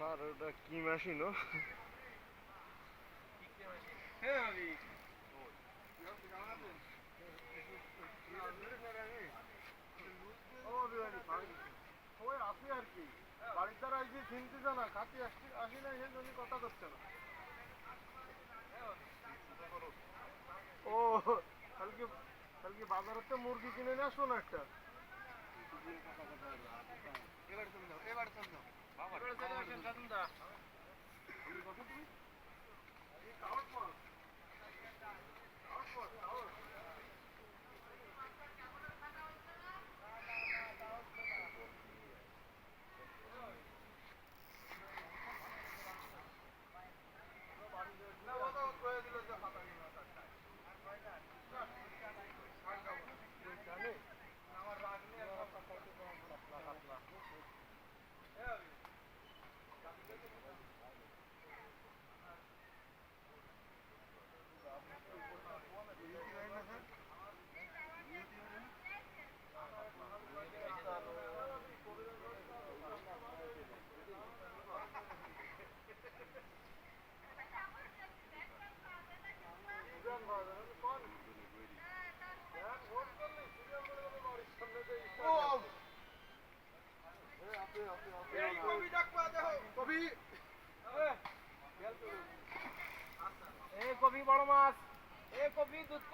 Sir ওটা কি machine ও? সবাই কি আসি ও, কালকে কালকে বাজারে মুরগি কিনে নিয়ে আসব না একটা? 그럴 생각 괜찮습니다. কপি দুধ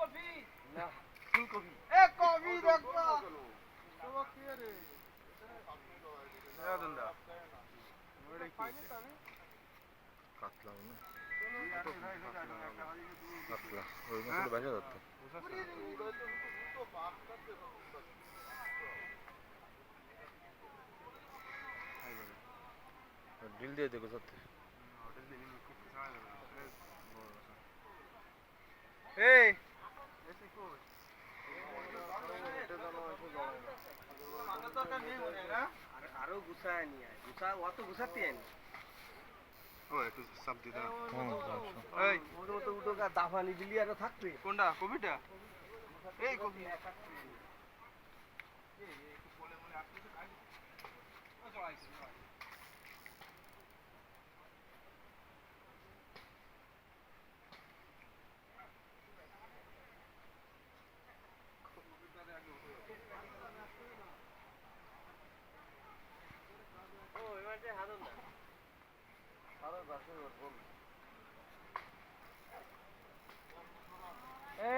এ কবি। দেখবা তোমার কি রে কাতলা না কাতলা ওই মতো বেজা এই আরও গুছায় নিয়ে গুছা অত গুছাতে আনি মতো উঠো দাফানি দিলি আরও থাকবে কোনটা? কবিটা? এই কবি।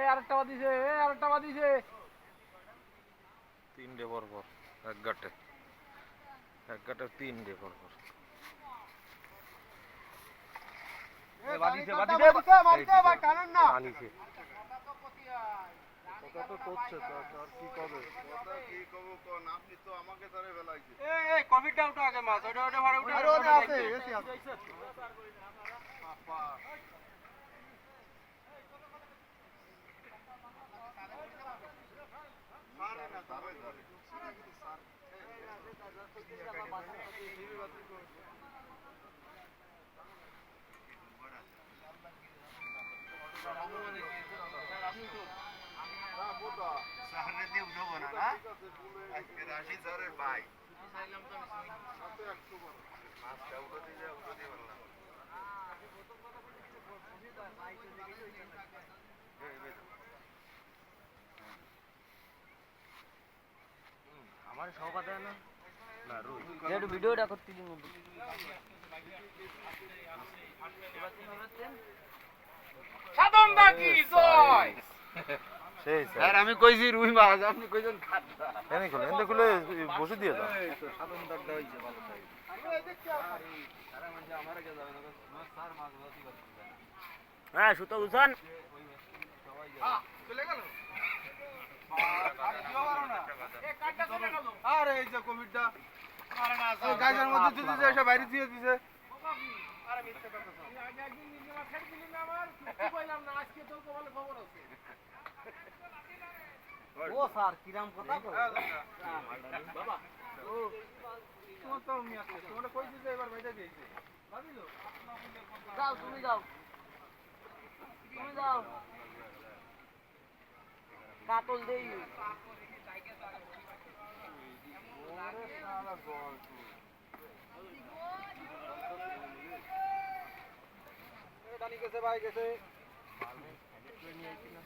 আরেকটা বাদিছে এই আরেকটা বাদিছে। তিনটে পর পর এক গাটে। এক গাটে তিনটে পর পর বাদিছে বাদিছে মারিতে ভাই টানেন না আনিছে কথা তো করছে তো আর কি করবে এই এই উঠো আগে মাছ? ওটা ওটা ভাড়া উঠে আরও অনেক আছে এসি আছে। আমার দেয় না না রুই একটু ভিডিওটা করতে দিন সাধন জয় সেই স্যার। আমি কইছি রুই মাছ আপনি কইছেন এনে খুলে এনে খুলে বসে দিয়ে দাও। সাধন দাগটা হইছে ভালো তাই। হ্যাঁ সুতো উঠান চলে গেল আরে এই যে কোভিডটা। গাছের মধ্যে দিতে যে এসে বাইরে দিয়ে দিছে। তুই আছে ও স্যার কিরাম কথা কো বাবা। তোমার তো মিয়া তোমরা কইছি যে এবার বাইরে দিয়েছে ভাবিলো? যাও তুমি যাও। তুমি যাও। কাতল দেই। ওরে শালা জল ডানি গেছে ভাই গেছে। Daniel aqui na